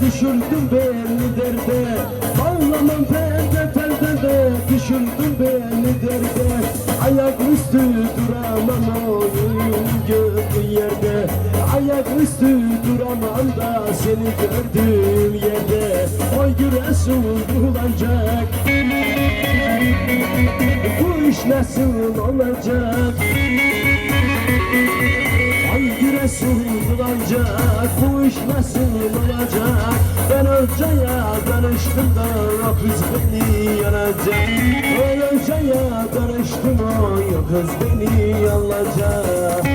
Düşürdüm beni derde. Bağlamam perde perdede düşürdüm beni derde. Ayak üstü duramam oyun gördüğün yerde. Ayak üstü duramam da seni gördüğüm yerde. Oy Resul bulacak Bu iş nasıl olacak Resul bulacak bu iş nasıl olacak Ben hocaya danıştım da kız beni yanacak. Ben hocaya danıştım o kız beni alacak